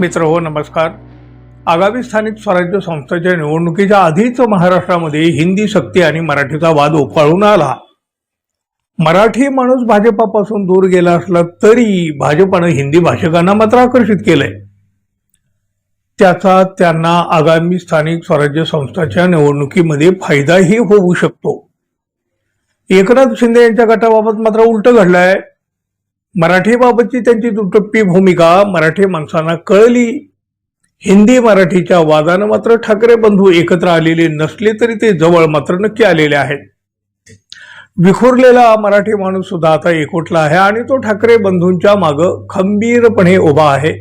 मित्र हो नमस्कार. आगामी स्थानिक स्वराज्य संस्थेच्या निवडणुकीच्या आधीच महाराष्ट्रामध्ये हिंदी शक्ती आणि मराठीचा वाद उफाळून आला. मराठी माणूस भाजपापासून दूर गेला असला तरी भाजपानं हिंदी भाषिकांना मात्र आकर्षित केलंय. त्याचा त्यांना आगामी स्थानिक स्वराज्य संस्थाच्या निवडणुकीमध्ये फायदाही होऊ शकतो. एकनाथ शिंदे यांच्या गटाबाबत मात्र उलट घडलंय. मराठीबाबतची त्यांची दुटप्पी भूमिका मराठी माणसांना कळली. हिंदी मराठीच्या वादानं मात्र ठाकरे बंधू एकत्र आलेले नसले तरी ते जवळ मात्र नक्की आलेले आहेत. विखुरलेला मराठी माणूस सुद्धा आता एकवटला आहे आणि तो ठाकरे बंधूंच्या मागं खंबीरपणे उभा आहे.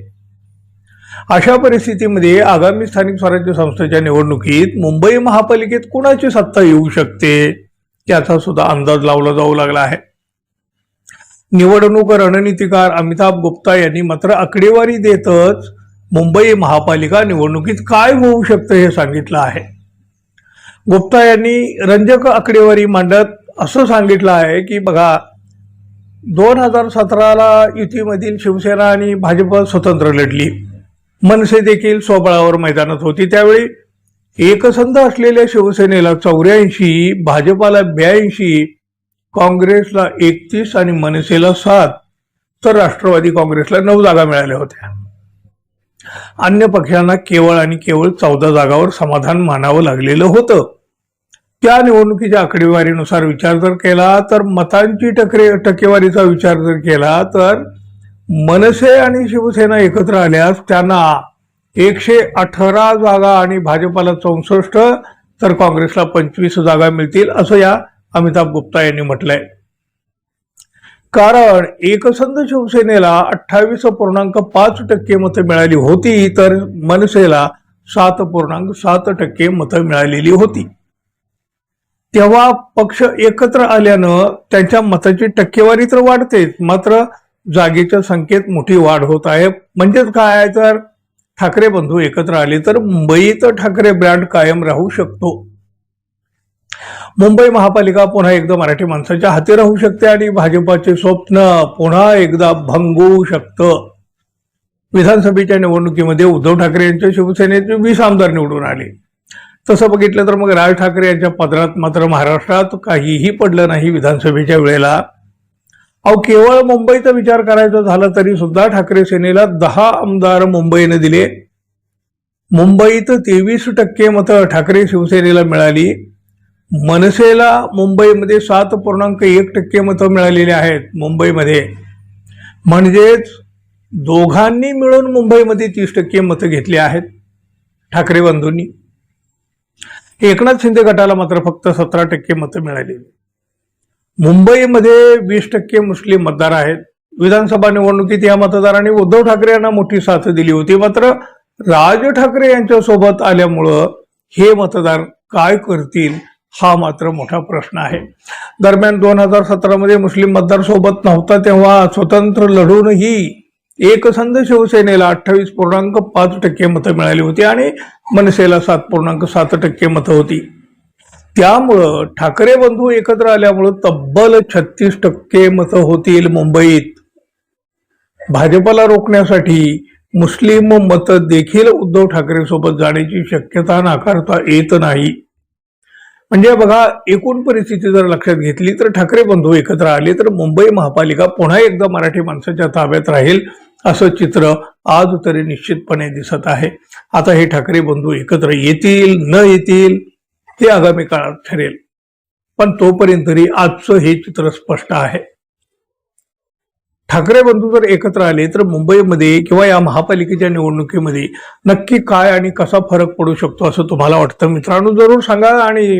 अशा परिस्थितीमध्ये आगामी स्थानिक स्वराज्य संस्थेच्या निवडणुकीत मुंबई महापालिकेत कुणाची सत्ता येऊ शकते याचा सुद्धा अंदाज लावला जाऊ लागला आहे. निवडणूक रणनीतिकार अमिताभ गुप्ता यांनी मात्र आकडेवारी देतच मुंबई महापालिका निवडणुकीत काय होऊ शकतं हे सांगितलं आहे. गुप्ता यांनी रंजक आकडेवारी मांडत असं सांगितलं आहे की बघा दोन हजार सतराला युतीमधील शिवसेना आणि भाजप स्वतंत्र लढली. मनसे देखील स्वबळावर मैदानात होती. त्यावेळी एकसंध असलेल्या शिवसेनेला चौऱ्याऐंशी भाजपाला ब्याऐंशी काँग्रेसला एकतीस आणि मनसेला सात तर राष्ट्रवादी काँग्रेसला नऊ जागा मिळाल्या होत्या. अन्य पक्षांना केवळ आणि केवळ चौदा जागावर समाधान मानावं लागलेलं होतं. त्या निवडणुकीच्या आकडेवारीनुसार विचार जर केला तर मतांची टक्के टक्केवारीचा विचार जर केला तर मनसे आणि शिवसेना एकत्र आल्यास त्यांना एकशे अठरा जागा आणि भाजपाला चौसष्ट तर काँग्रेसला पंचवीस जागा मिळतील असं या अमिताभ गुप्ता यांनी म्हटलंय. कारण एकसंध शिवसेनेला अठ्ठावीस पूर्णांक पाच टक्के मतं मिळाली होती तर मनसेला सात पूर्णांक सात टक्के मतं मिळालेली होती. तेव्हा पक्ष एकत्र आल्यानं त्यांच्या मताची टक्केवारी तर वाढतेच मात्र जागेच्या संख्येत मोठी वाढ होत आहे. म्हणजेच काय आहे तर ठाकरे बंधू एकत्र आले तर मुंबईत ठाकरे ब्रँड कायम राहू शकतो. मुंबई महापालिका पुन्हा एकदा मराठी माणसाच्या हाती राहू शकते आणि भाजपाचे स्वप्न पुन्हा एकदा भंगू शकतं. विधानसभेच्या निवडणुकीमध्ये उद्धव ठाकरे यांच्या शिवसेनेचे वीस आमदार निवडून आले. तसं बघितलं तर मग राज ठाकरे यांच्या पदरात मात्र महाराष्ट्रात काहीही पडलं नाही विधानसभेच्या वेळेला. अहो केवळ मुंबईचा विचार करायचा झाला तरी सुद्धा ठाकरे सेनेला दहा आमदार मुंबईने दिले. मुंबईत तेवीस टक्के मतं ठाकरे शिवसेनेला मिळाली. मनसेला मुंबईमध्ये सात पूर्णांक एक टक्के मतं मिळालेली आहेत मुंबईमध्ये. म्हणजेच दोघांनी मिळून मुंबईमध्ये तीस टक्के मतं घेतली आहेत ठाकरे बंधूंनी. एकनाथ शिंदे गटाला मात्र फक्त सतरा टक्के मतं मिळाली मुंबईमध्ये वीस टक्के मुस्लिम मतदार आहेत. विधानसभा निवडणुकीत या मतदारांनी उद्धव ठाकरे यांना मोठी साथ दिली होती. मात्र राज ठाकरे यांच्यासोबत आल्यामुळं हे मतदार काय करतील हा मात्र मोठा प्रश्न आहे. दरम्यान दोन हजार सतरामध्ये मुस्लिम मतदार सोबत नव्हता तेव्हा स्वतंत्र लढूनही एकसंध शिवसेनेला अठ्ठावीस पूर्णांक पाच टक्के मतं मिळाली होती आणि मनसेला सात पूर्णांक सात टक्के मतं होती. त्यामुळं ठाकरे बंधू एकत्र आल्यामुळं तब्बल छत्तीस टक्के मतं होतील मुंबईत. भाजपला रोखण्यासाठी मुस्लिम मतं देखील उद्धव ठाकरे सोबत जाण्याची शक्यता नाकारता येत नाही. म्हणजे बघा एकूण परिस्थिती जर लक्षात घेतली तर ठाकरे बंधू एकत्र आले तर मुंबई महापालिका पुन्हा एकदा मराठी माणसाच्या ताब्यात राहील असं चित्र आज तरी निश्चितपणे दिसत आहे. आता हे ठाकरे बंधू एकत्र येतील न येतील ते आगामी काळात ठरेल. पण तोपर्यंत तरी आजचं हे चित्र स्पष्ट आहे. ठाकरे बंधू जर एकत्र आले तर मुंबईमध्ये किंवा या महापालिकेच्या निवडणुकीमध्ये नक्की काय आणि कसा फरक पडू शकतो असं तुम्हाला वाटतं? मित्रांनो जरूर सांगा आणि